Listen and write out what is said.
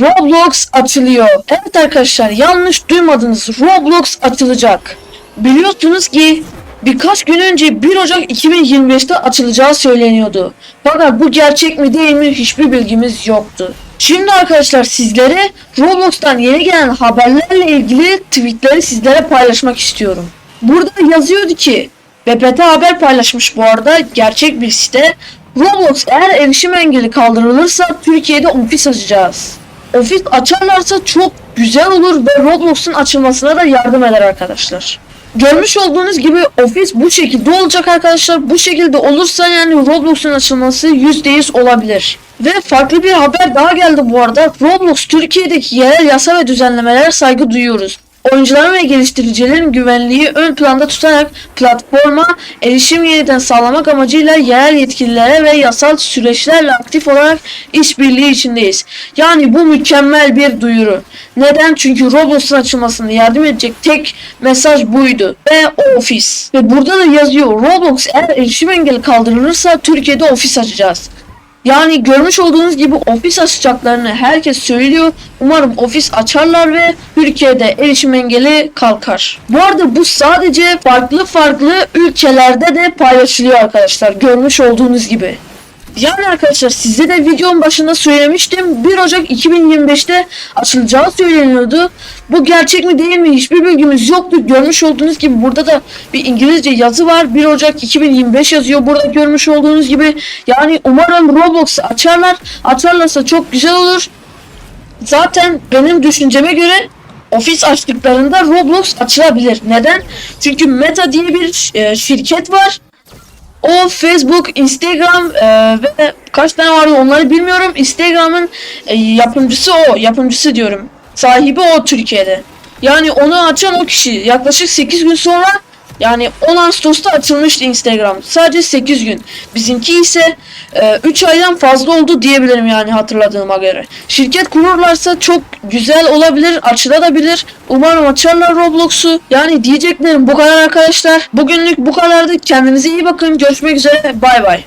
Roblox açılıyor. Evet arkadaşlar yanlış duymadınız. Roblox açılacak. Biliyorsunuz ki birkaç gün önce 1 Ocak 2025'te açılacağı söyleniyordu. Fakat bu gerçek mi değil mi hiçbir bilgimiz yoktu. Şimdi arkadaşlar sizlere Roblox'tan yeni gelen haberlerle ilgili tweetleri sizlere paylaşmak istiyorum. Burada yazıyordu ki BPT haber paylaşmış bu arada gerçek bir site. Roblox eğer erişim engeli kaldırılırsa Türkiye'de ofis açacağız. Ofis açarlarsa çok güzel olur ve Roblox'un açılmasına da yardım eder arkadaşlar. Görmüş olduğunuz gibi ofis bu şekilde olacak arkadaşlar. Bu şekilde olursa yani Roblox'un açılması %100 olabilir. Ve farklı bir haber daha geldi bu arada. Roblox Türkiye'deki yerel yasa ve düzenlemelere saygı duyuyoruz. Oyuncuların ve geliştiricilerin güvenliği ön planda tutarak platforma erişim yeniden sağlamak amacıyla yerel yetkililere ve yasal süreçlerle aktif olarak işbirliği içindeyiz. Yani bu mükemmel bir duyuru. Neden? Çünkü Roblox'un açılmasına yardım edecek tek mesaj buydu. Ve ofis. Ve burada da yazıyor Roblox eğer erişim engeli kaldırılırsa Türkiye'de ofis açacağız. Yani görmüş olduğunuz gibi ofis açacaklarını herkes söylüyor. Umarım ofis açarlar ve Türkiye'de erişim engeli kalkar. Bu arada bu sadece farklı farklı ülkelerde de paylaşılıyor arkadaşlar. Görmüş olduğunuz gibi. Yani arkadaşlar size de videonun başında söylemiştim. 1 Ocak 2025'te açılacağı söyleniyordu. Bu gerçek mi değil mi hiçbir bilgimiz yoktu. Görmüş olduğunuz gibi burada da bir İngilizce yazı var. 1 Ocak 2025 yazıyor burada görmüş olduğunuz gibi. Yani umarım Roblox'u açarlar. Açarlarsa çok güzel olur. Zaten benim düşünceme göre ofis açtıklarında Roblox açılabilir. Neden? Çünkü Meta diye bir e, şirket var. Facebook, Instagram e, ve kaç tane vardı onları bilmiyorum. Instagram'ın e, yapımcısı o. Yapımcısı diyorum. Sahibi o Türkiye'de. Yani onu açan o kişi. Yaklaşık 8 gün sonra yani 10 Ağustos'ta açılmıştı Instagram. Sadece 8 gün. Bizimki ise 3 aydan fazla oldu diyebilirim yani hatırladığıma göre. Şirket kururlarsa çok güzel olabilir, açılabilir. Umarım açarlar Roblox'u. Yani diyeceklerim bu kadar arkadaşlar. Bugünlük bu kadardı. Kendinize iyi bakın. Görüşmek üzere. Bay bay.